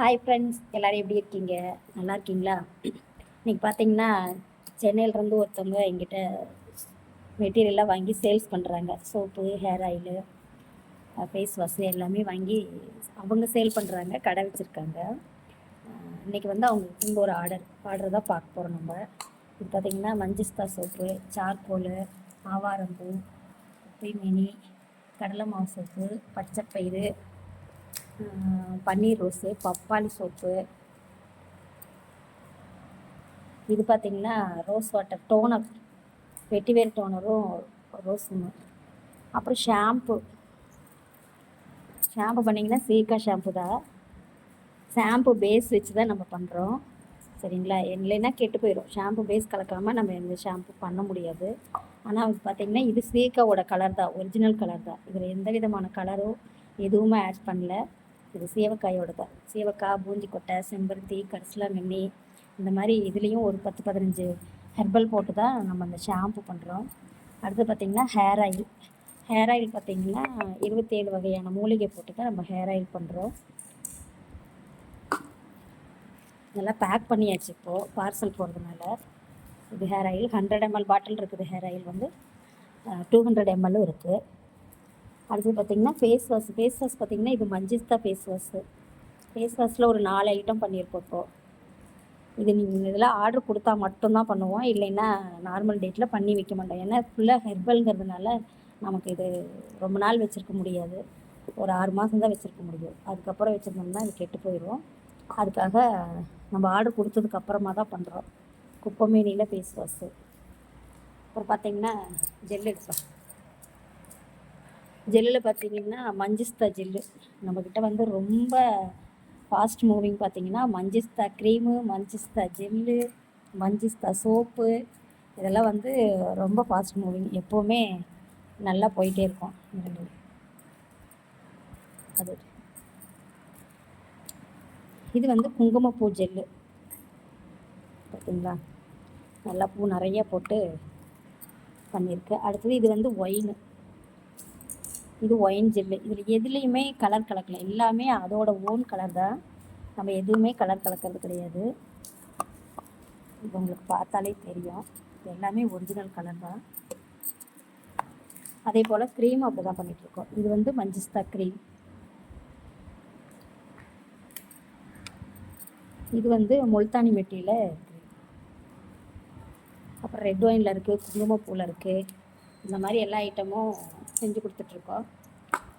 Hi friends எல்லோரும் எப்படி இருக்கீங்க? நல்லா இருக்கீங்களா? இன்றைக்கி பார்த்தீங்கன்னா சென்னையிலேருந்து ஒருத்தவங்க எங்கிட்ட மெட்டீரியலாக வாங்கி சேல்ஸ் பண்ணுறாங்க soap hair oil face wash எல்லாமே வாங்கி அவங்க சேல் பண்ணுறாங்க கடை வச்சுருக்காங்க. இன்றைக்கி வந்து அவங்களுக்கு இங்கே ஒரு ஆர்டர் ஆர்டர் தான் பார்க்க போகிறோம் நம்ம. இது பார்த்திங்கன்னா மஞ்சிஸ்தா சோப்பு சார்கோலு ஆவாரம்பூ மினி கடலை மாவு சோப்பு பச்சைப்பயிறு பன்னீர் ரோஸு பப்பாளி சோப்பு. இது பார்த்தீங்கன்னா ரோஸ் வாட்டர் டோனர். வெட்டிவேர் டோனரும் ரோஸ் அப்புறம் ஷாம்பு. ஷாம்பு பண்ணிங்கன்னா சீக்கா ஷாம்பு தான். ஷாம்பு பேஸ் வச்சு தான் நம்ம பண்ணுறோம் சரிங்களா? இல்லைன்னா கெட்டு போயிடும் ஷாம்பு பேஸ் கலக்காமல் நம்ம எந்த ஷாம்பு பண்ண முடியாது. ஆனால் பார்த்திங்கன்னா இது சீக்காவோட கலர் தான். ஒரிஜினல் கலர் தான். இதில் எந்த விதமான கலரோ எதுவுமே ஆட் பண்ணல. இது சீவக்காயோட தான் சீவக்காய் பூந்திக்கொட்டை செம்பருத்தி கரிசலாங்கண்ணி இந்த மாதிரி இதுலேயும் ஒரு பத்து பதினஞ்சு ஹெர்பல் போட்டு தான் நம்ம அந்த ஷாம்பு பண்ணுறோம் அடுத்து பார்த்திங்கன்னா ஹேர் ஆயில் ஹேர் ஆயில் பார்த்திங்கன்னா இருபத்தேழு வகையான மூலிகை போட்டு தான் நம்ம ஹேர் ஆயில் பண்ணுறோம் இதெல்லாம் பேக் பண்ணியாச்சு இப்போது பார்சல் போகிறதுனால இது hair oil hundred ML bottle இருக்குது ஹேர் ஆயில் வந்து. டூ ஹண்ட்ரட் எம்எல்லும் இருக்குது அடுத்து பார்த்திங்கன்னா ஃபேஸ் வாஷ் ஃபேஸ் வாஷ் பார்த்திங்கன்னா இது மஞ்சிஸ்தா ஃபேஸ் வாஷு ஃபேஸ் வாஷில் ஒரு நாலு ஐட்டம் பண்ணியிருக்கோம் இப்போது இது நீங்கள் இதெல்லாம் ஆர்டர் கொடுத்தா மட்டும்தான் பண்ணுவோம். இல்லைன்னா நார்மல் டேட்டில் பண்ணி வைக்க மாட்டோம். ஏன்னா ஃபுல்லாக ஹெர்பல்ங்கிறதுனால நமக்கு இது ரொம்ப நாள் வச்சுருக்க முடியாது. ஒரு ஆறு மாதம் தான் வச்சுருக்க முடியும். அதுக்கப்புறம் வச்சுருந்தோம்னா அது கெட்டு போயிடும் அதுக்காக நம்ம ஆர்டர் கொடுத்ததுக்கு அப்புறமா தான் பண்ணுறோம் குப்பமேனியில் ஃபேஸ் வாஷு அப்புறம் பார்த்தீங்கன்னா ஜெல் எடுப்பேன் ஜெல்லில் பார்த்தீங்கன்னா மஞ்சிஸ்தா ஜெல்லு. நம்மக்கிட்ட வந்து ரொம்ப ஃபாஸ்ட் மூவிங் பார்த்தீங்கன்னா Manjistha cream Manjistha gel Manjistha soap இதெல்லாம் வந்து ரொம்ப ஃபாஸ்ட் மூவிங் எப்போவுமே நல்லா போயிட்டே இருக்கும். அது. இது வந்து குங்குமப்பூ ஜெல்லு. பார்த்தீங்களா நல்லா பூ நிறைய போட்டு பண்ணியிருக்கு. அடுத்தது இது வந்து ஒயின். இது ஒயின் ஜெல்லு இதில் எதுலேயுமே கலர் கலக்கல. எல்லாமே அதோட ஓன் கலர் தான். நம்ம எதுவுமே கலர் கலக்கிறது கிடையாது. இது உங்களுக்கு பார்த்தாலே தெரியும். இது எல்லாமே ஒரிஜினல் கலர் தான். அதே போல் க்ரீம் அப்படி தான் பண்ணிகிட்ருக்கோம் இது வந்து மஞ்சிஸ்தா க்ரீம் இது வந்து முல்தானி மெட்டியில் அப்புறம் ரெட் ஒயினில் இருக்குது குங்குமப்பூவில் இருக்குது இந்த மாதிரி எல்லா ஐட்டமும் செஞ்சு கொடுத்துட்ருக்கோம்.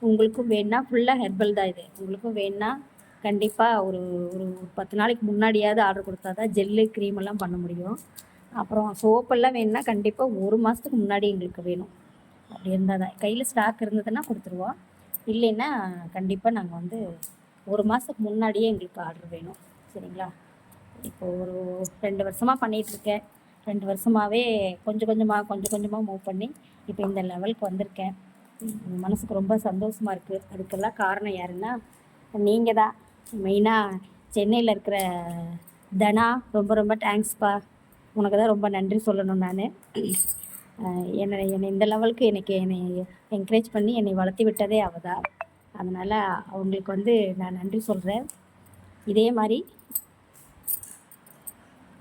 உங்களுக்கும் வேணால் ஃபுல்லாக ஹெர்பல் தான் இது. உங்களுக்கும் வேணால் கண்டிப்பாக ஒரு ஒரு பத்து நாளைக்கு முன்னாடியாவது ஆர்டர் கொடுத்தா தான் ஜெல்லு க்ரீம் எல்லாம் பண்ண முடியும். அப்புறம் சோப்பெல்லாம் வேணும்னா கண்டிப்பாக ஒரு மாதத்துக்கு முன்னாடி எங்களுக்கு வேணும். அப்படி இருந்தால் தான். கையில் ஸ்டாக் இருந்ததுன்னா கொடுத்துருவோம். இல்லைன்னா கண்டிப்பாக நாங்கள் வந்து ஒரு மாதத்துக்கு முன்னாடியே எங்களுக்கு ஆர்டர் வேணும். சரிங்களா? இப்போ ஒரு ரெண்டு வருஷமாக பண்ணிகிட்ருக்கேன் ரெண்டு வருஷமாகவே கொஞ்சம் கொஞ்சமாக கொஞ்சம் கொஞ்சமாக மூவ் பண்ணி இப்போ இந்த லெவலுக்கு வந்திருக்கேன். மனசுக்கு ரொம்ப சந்தோஷமாக இருக்குது அதுக்கெல்லாம் காரணம் யாருன்னா நீங்கள் தான். மெயினாக சென்னையில் இருக்கிற தனா ரொம்ப ரொம்ப தேங்க்ஸ்ப்பா உனக்கு தான் ரொம்ப நன்றி சொல்லணும் நான். என்னை என்னை இந்த லெவலுக்கு எனக்கு என்னை என்கரேஜ் பண்ணி என்னை வளர்த்தி விட்டதே அவள் தான். அதனால் அவங்களுக்கு வந்து நான் நன்றி சொல்கிறேன் இதே மாதிரி